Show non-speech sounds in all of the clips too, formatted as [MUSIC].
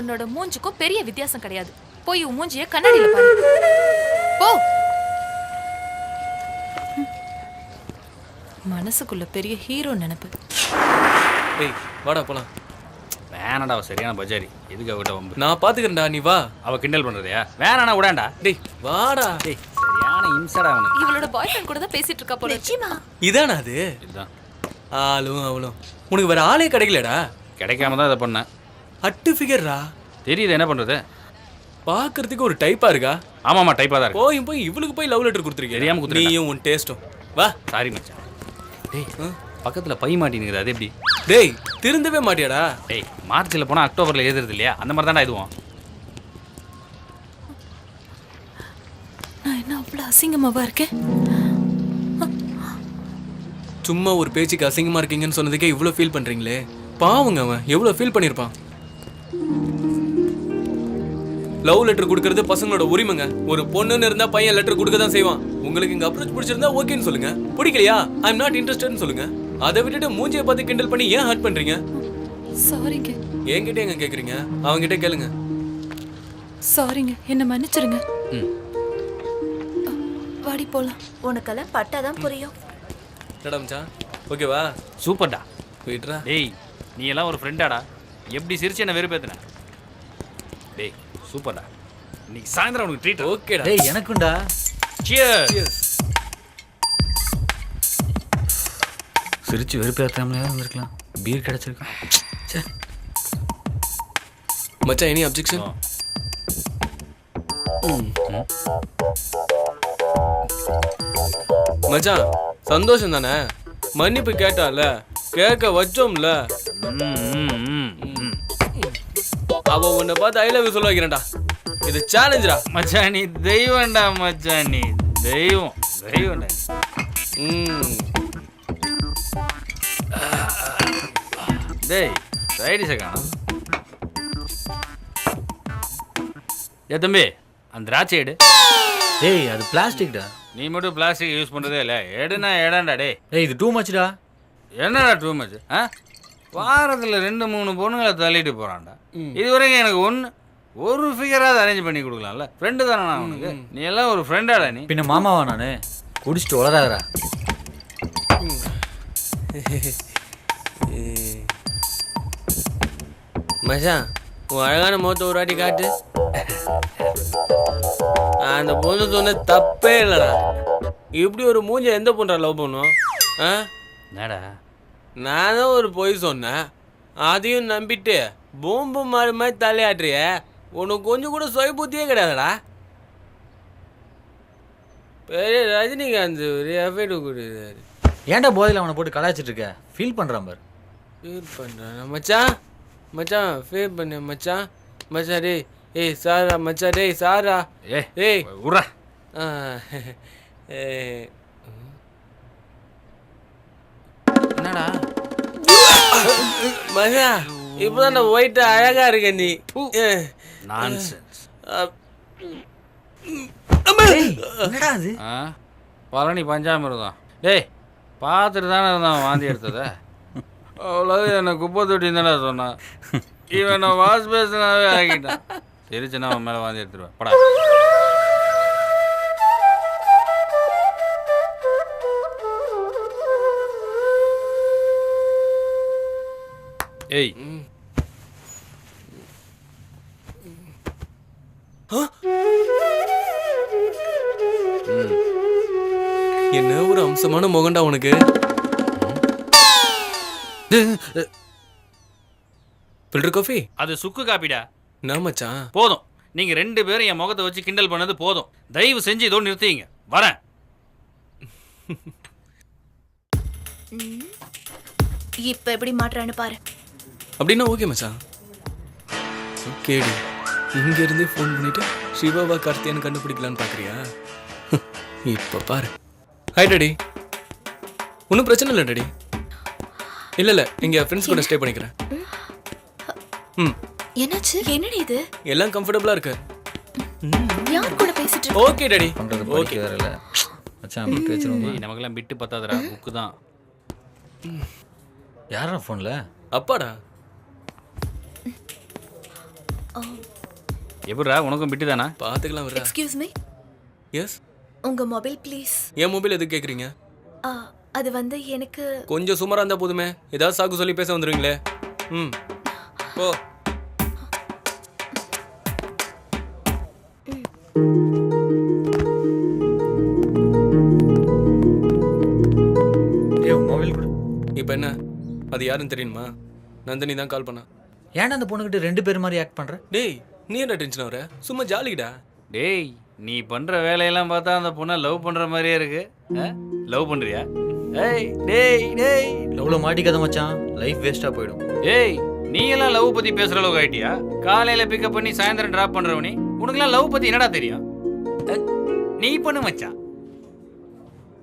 உன்னோட மூஞ்சுக்கும் பெரிய வித்தியாசம் கிடையாது. போய் உன் மூஞ்சிய கண்ணாடியில பாரு. போ. மனசுக்குள்ள பெரிய ஹீரோ நினைப்பு. ஏய் வாடா போலாம். வேணாடா அவ சரியான பஜாரி. எதுக்கு அவகிட்ட வம்பு? நான் பாத்துக்கிறேன்டா நீ வா. அவ கிண்டல் பண்றதையா? வேணாண்ணா விடாண்டா. டேய் வாடா. டேய் சரியான இம்சடா அவனுக்கு இவளோட பாய் ஃப்ரெண்ட் கூட தான் பேசிட்டு இருக்கா போல நிச்சயமா. இதானா அது? இதுதான். ஆளும் அவளும். உனக்கு வேற ஆளே கிடைக்கலடா. கிடைக்காம தான் இதை பண்ணேன். அட்டு ஃபிகர்ரா தெரியுது என்ன பண்றது? பாக்குறதுக்கு ஒரு டைப்பா இருக்கா? ஆமாமா டைப்பா தான் இருக்கு. போய் போய் இவளுக்கு போய் லவ் லெட்டர் கொடுத்துருக்கேன் தெரியாம கொடுத்துருக்கேன். நீயும் உன் டேஸ்டும் வா. சாரி மச்சான். டேய் பக்கத்துல பை மாட்டினுக்குது அது எப்படி? டேய் திருந்தவே மாட்டியாடா. டேய் மார்ச்ல போனா அக்டோபர்ல எழுதுறது இல்லையா? அந்த மாதிரி தான்டா இதுவும். நான் என்ன அவ்வளவு அசிங்கமாவா இருக்கேன்? சும்மா ஒரு பேச்சுக்கு அசிங்கமா இருக்கீங்கன்னு சொன்னதுக்கே இவ்வளவு ஃபீல் பண்றீங்களே. பாவங்க அவன். எவ்வளவு ஃபீல் பண்ணிருப்பான்? லவ் லெட்டர் கொடுக்கறது பசங்களோட உரிமைங்க. ஒரு பொண்ணுன்னு இருந்தா பையன் லெட்டர் கொடுக்க தான் செய்வான். உங்களுக்கு இங்க அப்ரோச் பிடிச்சிருந்தா ஓகேன்னு சொல்லுங்க. பிடிக்கலையா? ஐ எம் நாட் இன்ட்ரெஸ்டட்னு சொல்லுங்க. அதை விட்டுட்டு மூஞ்சியை பார்த்து கிண்டல் பண்ணி ஏன் ஹர்ட் பண்றீங்க? சாரிங்க என்கிட்ட எங்க கேக்குறீங்க? அவங்கிட்ட கேளுங்க. சாரிங்க என்ன மன்னிச்சிருங்க. ம். வாடி போலாம். உனக்கெல்லாம் பட்டாதான் புரியும். மச்சான்? ஓகேவா சூப்பர்டா. போயிட்டுறா டேய் நீ எல்லாம் ஒரு ஃப்ரெண்டாடா எப்படி சிரிச்சு என்ன வெறுப்பேத்துன? டேய் சூப்பர்டா. இன்னைக்கு சாயந்தரம் உனக்கு ட்ரீட் ஓகேடா. டேய் எனக்குண்டா சியர் Cheers. சிரிச்சு வெறுப்பேற்றாமலே இருந்திருக்கலாம். பீர் கிடைச்சிருக்கான் ச்சே. மச்சான் எனி அப்ஜெக்ஷன் மச்சான் சந்தோஷம் தானே? மன்னிப்பு கேட்டால கேட்க வச்சோம்ல. அவ உன்னை பார்த்து ஐ லவ் சொல்ல வைக்கிறேன்டா. இது சேலஞ்சுடா மச்சான் நீ தெய்வம்டா மச்சான். நீ தெய்வம் தெய்வம்டா. ம். டேய் சைடிஸை காணும் ஏ தம்பி அந்த திராட்சை எடு. டேய் அது பிளாஸ்டிக்டா. நீ மட்டும் பிளாஸ்டிக் யூஸ் பண்ணுறதே இல்லை. எடுனா எடாண்டா டேய். டேய் இது டூ மச்டா என்னடா டூ மச் ஆ? வாரத்தில் ரெண்டு மூணு பொண்ணுங்களை தள்ளிட்டு போகிறான்டா இது வரைக்கும் எனக்கு ஒன்று ஒரு ஃபிகராவது அரேஞ்ச் பண்ணி கொடுக்கலாம்ல. ஃப்ரெண்டு தானே நான் உனக்கு நீ எல்லாம் ஒரு ஃப்ரெண்டாடா நீ. பின்ன மாமாவா நானு? குடிச்சிட்டு உளராதடா மச்சான் உன் அழகான முகத்தை ஒரு வாட்டி காட்டு. அந்த பொண்ணு சொன்ன தப்பே இல்லைடா. இப்படி ஒரு மூஞ்ச எந்த பொண்ணா லவ் பண்ணும்? ஆ? என்னடா? நான் தான் ஒரு பொய் சொன்னேன். அதையும் நம்பிட்டு பூம்பு மாறி மாதிரி தலையாட்டுறிய. உனக்கு கொஞ்சம் கூட சுய புத்தியே கிடையாதுடா. பெரிய ரஜினிகாந்த் ஒரு எஃபெக்ட் கொடுக்குறாரு. ஏன்டா போதையில் அவனை போட்டு கலாய்ச்சிட்டு இருக்க? ஃபீல் பண்றான் பாரு. ஃபீல் பண்ணுறேன் மச்சான் மச்சான் ஃபீல் பண்ண மச்சான். மச்சான் டேய் ஏய் சாரா மச்சான் டேய் சாரா. ஏ ஏய். விட்றா [LAUGHS] மச்சான் இப்போதான் நான் ஒயிட் அழகா இருக்க நீ. நான்சென்ஸ் என்னடா அது? பழனி பஞ்சாமிர்தம். டேய் பார்த்துட்டு தானே இருந்தான் வாந்தி எடுத்தத. அவ்வளோ என்னை குப்பை தொட்டி தானே சொன்னான். இவன் நான் வாஷ் பேசினாவே ஆகிட்டான் சிரிச்சுன்னா அவன் மேலே வாந்தி எடுத்துருவேன். படா. ஏய். என்ன ஒரு அம்சமான முகண்டா உனக்கு? ஃபில்டர் காஃபி அது சுக்கு காப்பிடா. என்ன மச்சான்? போதும். நீங்க ரெண்டு பேரும் என் முகத்தை வச்சு கிண்டல் பண்ணது போதும். தயவு செஞ்சு இதோட நிறுத்திங்க. வரேன். இப்ப எப்படி மாட்டுறான்னு பாரு. அப்படின்னா ஓகே மச்சான். ஓகேடி இங்க இருந்தே ஃபோன் பண்ணிட்டு சிவாவா கார்த்தியான்னு கண்டுபிடிக்கலான்னு பாக்குறியா? [LAUGHS] இப்ப பாரு. ஹாய் டாடி ஒன்றும் பிரச்சனை இல்லை டாடி இல்லை இல்லை. இங்கே ஃப்ரெண்ட்ஸ் கூட ஸ்டே பண்ணிக்கிறேன். ம். என்னாச்சு? என்னடி இது? எல்லாம் கம்ஃபர்டபுளாக இருக்கு. யார் கூட பேசிட்டு இருக்க? ஓகே டாடி படிக்க வேற இல்ல மச்சான் அப்படி பேசுறோமா ஏய், நமக்கெல்லாம் பிட்டு பத்தாதடா புக்கு தான். யாரா ஃபோன்ல அப்பாடா. எப்படிடா உனக்கும் பிட்டு தானா? பார்த்துக்கலாம் வர்றா எக்ஸ்கியூஸ் மீ எஸ் உங்க மொபைல் ப்ளீஸ் என் மொபைல் எதுக்கு கேட்குறீங்க அது வந்து எனக்கு கொஞ்சம் சுமாராக இருந்தால் போதுமே. ஏதாவது சாக்கு சொல்லி பேச வந்துடுவீங்களே ம். ஓ டேய் உன் மொபைல் கொடு. இப்போ என்ன? அது யாருன்னு தெரியுமா? நந்தினி தான் கால் பண்ணா. ஏன்டா அந்த பொண்ணுகிட்ட ரெண்டு பேர் மாதிரி ஆக்ட் பண்ற? டேய் நீ என்ன டென்ஷன் ஆகுற சும்மா ஜாலிடா. டேய் நீ பண்ற வேலையெல்லாம் பார்த்தா அந்த பொண்ணை லவ் பண்ற மாதிரியே இருக்கு. லவ் பண்றியா? ஏய் டேய் டேய். எவ்வளோ மாட்டிக்காத மச்சான். லைஃப் வேஸ்ட்டாக போயிடும். டேய் நீ எல்லாம் லவ் பத்தி பேசுற அளவுக்கு ஆயிட்டியா? காலையில பிக்கப் பண்ணி சாயந்தரம் டிராப் பண்றவனி உனக்குலாம் லவ் பத்தி என்னடா தெரியும்? நீ பண்ணு மச்சான்.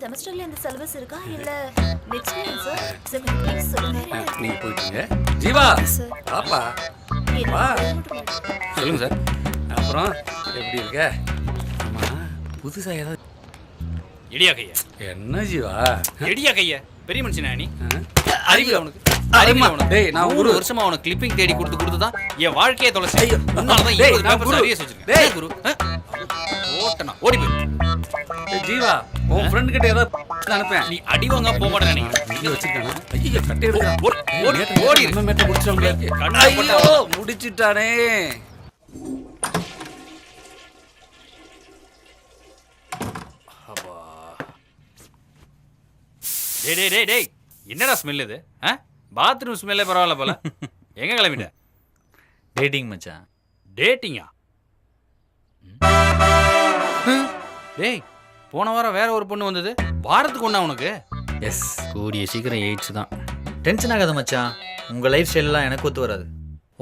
செமஸ்டர்ல இந்த சிலபஸ் இருக்கா? இல்ல நெக்ஸ்ட் இயர் சார் சொல்லுங்க. நீங்க போயிட்டீங்க. ஜீவா! பாப்பா வா. சொல்லுங்க சார். அப்புறம் எப்படி இருக்க? ஆமா புதுசா ஏதாவது இடியா கையா. என்ன ஜீவா? இடியா கையா. பெரிய மனுஷனா நீ? ஆ? அறிவு அவனுக்கு அவனுக்கு டேய், நான் ஒரு- வருஷமா அவனுக்கு கிளிப்பிங் தேடி கொடுத்து கொடுத்து தான் என் வாழ்க்கையை தொலைச்சு உன்னாலதான் டேய், இருபது குரு. அரியஸ் வச்சிருக்கேன் டேய். குரு? ஓட்டனா ஓடி போய். ஜீவா. உன் ஃப்ரெண்ட் கிட்ட ஏதாவது அனுப்பேன் நீ அடி வாங்க போக மாட்டேன் நினைக்கிறேன். இங்க வச்சிருக்கானா ஐயோ கட்டி எடுக்கிறான் ஓடி. நம்ம மேட்ட கண்ணா ஐயோ முடிச்சிட்டானே. டேய் டேய் டேய் டேய். என்னடா ஸ்மெல் இது? ஆ? பாத்ரூம் ஸ்மெல்லே பரவாயில்ல போல. [LAUGHS] எங்க கிளம்பிட்ட? டேட்டிங் மச்சான். டேட்டிங்கா டேய் போன வாரம் வேற ஒரு பொண்ணு வந்தது. வாரத்துக்கு ஒண்ணா உனக்கு? எஸ் கூடிய சீக்கிரம் எயிட்ஸ் தான். டென்ஷன் ஆகாத மச்சான். உங்கள் லைஃப் ஸ்டைல்லாம் எனக்கு ஒத்து வராது.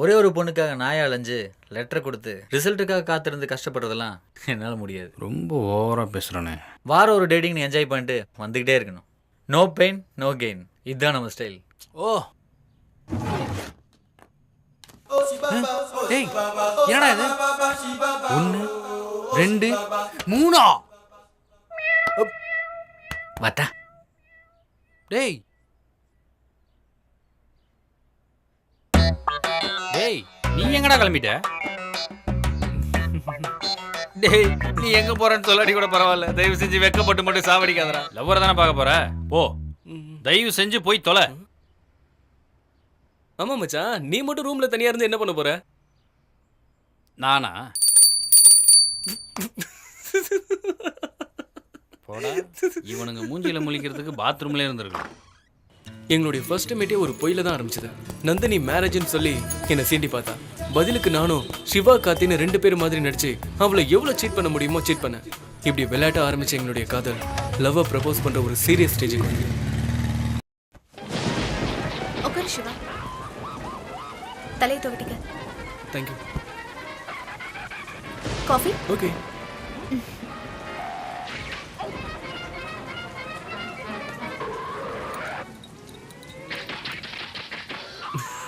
ஒரே ஒரு பொண்ணுக்காக நாயை அலைஞ்சு லெட்டர் கொடுத்து ரிசல்ட்டுக்காக காத்திருந்து கஷ்டப்படுறதெல்லாம் என்னால் முடியாது. ரொம்ப ஓவரா பேசுறானே. வாரம் ஒரு டேட்டிங் நீ என்ஜாய் பண்ணிட்டு வந்துக்கிட்டே இருக்கணும். நோ பெயின் நோ கெயின் இதுதான் நம்ம ஸ்டைல் ஓ. என்னடா இது? ஒன்று ரெண்டு மூணா? வாட்டா டேய். டேய் நீ எங்கடா கிளம்பிட்ட? டேய் நீ எங்க போறேன்னு சொல்லாடி கூட பரவாயில்ல. தயவு செஞ்சு வெக்கப்பட்டு மட்டும் சாவடிக்காதடா. லவ்வரை தானே பார்க்க போற? போ. தயவு செஞ்சு போய் தொலை. ஆமா மச்சான் நீ மட்டும் ரூம்ல தனியா இருந்து என்ன பண்ண போற? நானா? போடா. [LAUGHS] இவனுங்க மூஞ்சில முழிக்கிறதுக்கு பாத்ரூம்ல இருந்திருக்கணும் எங்களுடைய ஃபர்ஸ்ட் மீட்டே ஒரு பொயில தான் ஆரம்பிச்சது. நந்தினி மேரேஜ்னு சொல்லி என்னை சீண்டி பார்த்தா. பதிலுக்கு நானும் சிவா கார்த்தின்னு ரெண்டு பேர் மாதிரி நடிச்சு அவளை எவ்வளவு சீட் பண்ண முடியுமோ சீட் பண்ணேன். இப்படி விளையாட்ட ஆரம்பிச்ச எங்களுடைய காதல் லவ்வை ப்ரப்போஸ் பண்ற ஒரு சீரியஸ் ஸ்டேஜுக்கு வந்து சிவா. தலையை துவட்டிக்க. தேங்க்யூ காஃபி ஓகே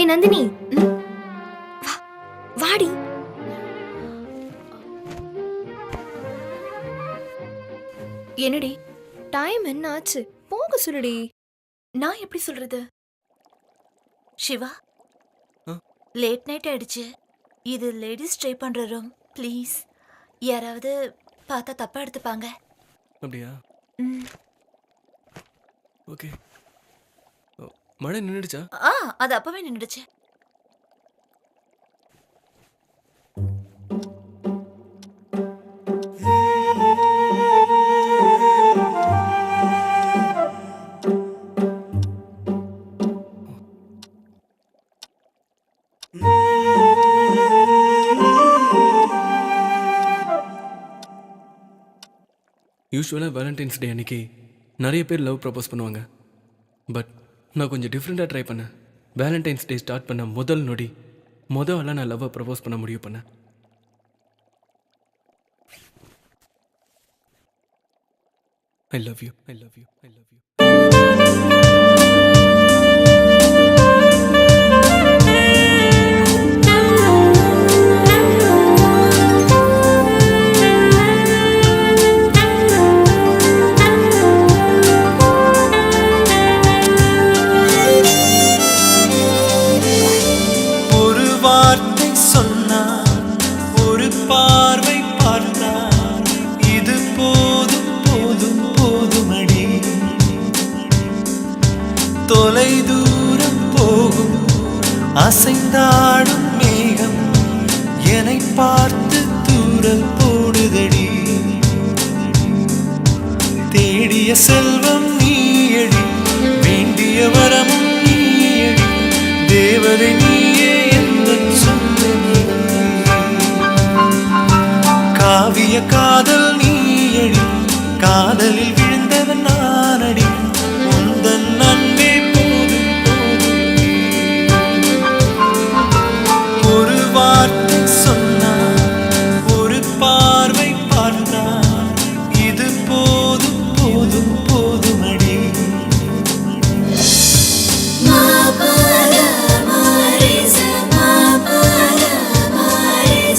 ஏய் நந்தினி. வாடி. என்னடி? டைம் என்ன ஆச்சு? போக சொல்லுடி. நான் எப்படி சொல்றது? சிவா? லேட் நைட் ஆயிடுச்சு. இது லேடிஸ் ஸ்டே பண்ற ரூம் ப்ளீஸ் யாராவது பார்த்தா தப்பா எடுத்துப்பாங்க. அப்படியா. ஓகே மழை நின்றுடுச்சா ஆ அது அப்பவே நின்றுடுச்சு யூஸ்வலாக வேலண்டைன்ஸ் டே அன்னைக்கு நிறைய பேர் லவ் ப்ரப்போஸ் பண்ணுவாங்க. பட் நான் கொஞ்சம் டிஃப்ரெண்ட்டாக ட்ரை பண்ணேன். வேலண்டைன்ஸ் டே ஸ்டார்ட் பண்ண முதல் நொடி. மொதல் ஆளாக நான் லவ்வை ப்ரப்போஸ் பண்ண முடிவு பண்ணேன். I love you I love you I love you வேண்டிய செல்வம் நீயடி வேண்டிய வரமும் நீயடி தேவதை நீயே என்று சொன்னடி காவிய காதல் நீயடி காதலில்